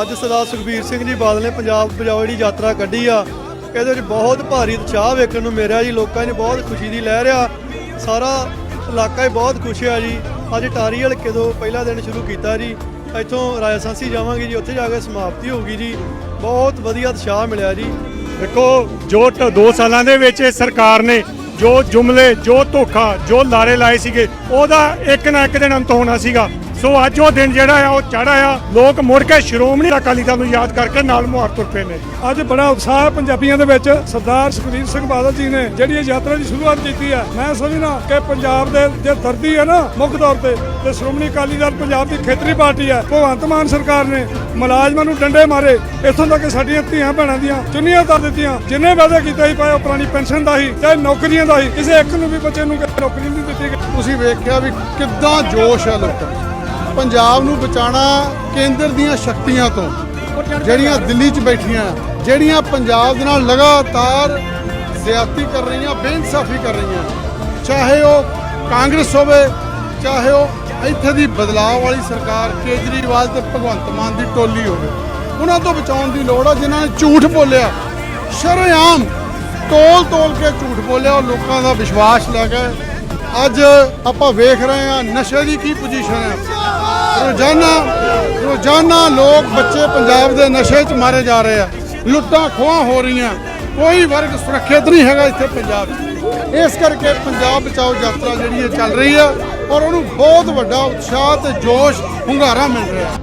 ਅੱਜ ਸਰਦਾਰ ਸੁਖਬੀਰ ਸਿੰਘ ਜੀ ਬਾਦਲ ਨੇ ਪੰਜਾਬ ਬਜਾਓ ਜਿਹੜੀ ਯਾਤਰਾ ਕੱਢੀ ਆ, ਇਹਦੇ ਵਿੱਚ ਬਹੁਤ ਭਾਰੀ ਉਤਸ਼ਾਹ ਵੇਖਣ ਨੂੰ ਮਿਲਿਆ ਜੀ, ਲੋਕਾਂ 'ਚ ਬਹੁਤ ਖੁਸ਼ੀ ਦੀ ਲਹਿਰ ਆ, ਸਾਰਾ ਇਲਾਕਾ ਹੀ ਬਹੁਤ ਖੁਸ਼ ਆ ਜੀ। ਅੱਜ ਟਾਰੀ ਹਲਕੇ ਤੋਂ ਪਹਿਲਾ ਦਿਨ ਸ਼ੁਰੂ ਕੀਤਾ ਜੀ, ਇੱਥੋਂ ਰਾਜਸਥਾਨੀ ਜਾਵਾਂਗੇ ਜੀ, ਉੱਥੇ ਜਾ ਕੇ ਸਮਾਪਤੀ ਹੋਊਗੀ ਜੀ। ਬਹੁਤ ਵਧੀਆ ਉਤਸ਼ਾਹ ਮਿਲਿਆ ਜੀ। ਦੇਖੋ, ਜੋ 2 ਸਾਲਾਂ ਦੇ ਵਿੱਚ ਸਰਕਾਰ ਨੇ ਜੋ ਜੁਮਲੇ, ਜੋ ਧੋਖਾ, ਜੋ ਲਾਰੇ ਲਾਏ ਸੀਗੇ, ਉਹਦਾ ਇੱਕ ਨਾ ਇੱਕ ਦਿਨ ਅੰਤ ਹੋਣਾ ਸੀਗਾ। ਸੋ ਅੱਜ ਉਹ ਦਿਨ ਜਿਹੜਾ ਆ ਉਹ ਚੜ੍ਹ ਆਇਆ। ਲੋਕ ਮੁੜ ਕੇ ਸ਼੍ਰੋਮਣੀ ਅਕਾਲੀ ਦਲ ਨੂੰ ਯਾਦ ਕਰਕੇ ਨਾਲ ਮੁਹਾਰ ਤੁਰ ਪਏ ਨੇ। ਅੱਜ ਬੜਾ ਉਤਸ਼ਾਹ ਹੈ ਪੰਜਾਬੀਆਂ ਦੇ ਵਿੱਚ ਸਰਦਾਰ ਸੁਖਬੀਰ ਸਿੰਘ ਬਾਦਲ ਜੀ ਨੇ ਜਿਹੜੀ ਇਹ ਯਾਤਰਾ ਦੀ ਸ਼ੁਰੂਆਤ ਕੀਤੀ ਹੈ ਮੈਂ ਸਮਝਣਾ ਕਿ ਪੰਜਾਬ ਦੇ ਜੇ ਧਰਤੀ ਹੈ ਨਾ ਮੁੱਖ ਤੌਰ ਤੇ ਤੇ ਸ਼੍ਰੋਮਣੀ ਅਕਾਲੀ ਦਲ ਪੰਜਾਬ ਦੀ ਖੇਤਰੀ ਪਾਰਟੀ ਹੈ ਭਗਵੰਤ ਮਾਨ ਸਰਕਾਰ ਨੇ ਮੁਲਾਜ਼ਮਾਂ ਨੂੰ ਡੰਡੇ ਮਾਰੇ ਇੱਥੋਂ ਤੱਕ ਸਾਡੀਆਂ ਧੀਆਂ ਭੈਣਾਂ ਦੀਆਂ ਚੁੰਨੀਆਂ ਕਰ ਦਿੱਤੀਆਂ ਜਿੰਨੇ ਵਾਅਦੇ ਕੀਤੇ ਸੀ ਪਾਏ ਉਹ ਪੁਰਾਣੀ ਪੈਨਸ਼ਨ ਦਾ ਹੀ ਤੇ ਨੌਕਰੀਆਂ ਦਾ ਹੀ ਕਿਸੇ ਇੱਕ ਨੂੰ ਵੀ ਬੱਚੇ ਨੂੰ ਨੌਕਰੀ ਨਹੀਂ ਦਿੱਤੀ ਗਈ। ਤੁਸੀਂ ਵੇਖਿਆ ਵੀ ਕਿੱਦਾਂ ਜੋਸ਼ ਹੈ ਲੋਕਾਂ ਪੰਜਾਬ ਨੂੰ ਬਚਾਉਣਾ ਕੇਂਦਰ ਦੀਆਂ ਸ਼ਕਤੀਆਂ ਤੋਂ, ਜਿਹੜੀਆਂ ਦਿੱਲੀ 'ਚ ਬੈਠੀਆਂ, ਜਿਹੜੀਆਂ ਪੰਜਾਬ ਦੇ ਨਾਲ ਲਗਾਤਾਰ ਜ਼ਿਆਦਤੀ ਕਰ ਰਹੀਆਂ, ਬੇਇਨਸਾਫੀ ਕਰ ਰਹੀਆਂ, ਚਾਹੇ ਉਹ ਕਾਂਗਰਸ ਹੋਵੇ, ਚਾਹੇ ਉਹ ਇੱਥੇ ਦੀ ਬਦਲਾਅ ਵਾਲੀ ਸਰਕਾਰ ਕੇਜਰੀਵਾਲ ਤੇ ਭਗਵੰਤ ਮਾਨ ਦੀ ਟੋਲੀ ਹੋਵੇ, ਉਹਨਾਂ ਤੋਂ ਬਚਾਉਣ ਦੀ ਲੋੜ ਆ, ਜਿਨ੍ਹਾਂ ਨੇ ਝੂਠ ਬੋਲਿਆ। ਸ਼ਰੇਆਮ ਤੋਲ ਤੋਲ ਕੇ ਝੂਠ ਬੋਲਿਆ, ਉਹ ਲੋਕਾਂ ਦਾ ਵਿਸ਼ਵਾਸ ਲੈ ਕੇ ਅੱਜ ਆਪਾਂ ਵੇਖ ਰਹੇ ਹਾਂ ਨਸ਼ੇ ਦੀ ਕੀ ਪੋਜੀਸ਼ਨ ਹੈ ਰੋਜ਼ਾਨਾ ਰੋਜ਼ਾਨਾ ਲੋਕ ਬੱਚੇ ਪੰਜਾਬ ਦੇ ਨਸ਼ੇ 'ਚ ਮਾਰੇ ਜਾ ਰਹੇ ਆ। ਲੁੱਟਾਂ ਖੋਹਾਂ ਹੋ ਰਹੀਆਂ। ਕੋਈ ਵਰਗ ਸੁਰੱਖਿਅਤ ਨਹੀਂ ਹੈਗਾ ਇੱਥੇ ਪੰਜਾਬ 'ਚ। ਇਸ ਕਰਕੇ ਪੰਜਾਬ ਬਚਾਓ ਯਾਤਰਾ ਜਿਹੜੀ ਹੈ ਚੱਲ ਰਹੀ ਆ ਔਰ ਉਹਨੂੰ ਬਹੁਤ ਵੱਡਾ ਉਤਸ਼ਾਹ ਤੇ ਜੋਸ਼, ਹੁੰਗਾਰਾ ਮਿਲ ਰਿਹਾ।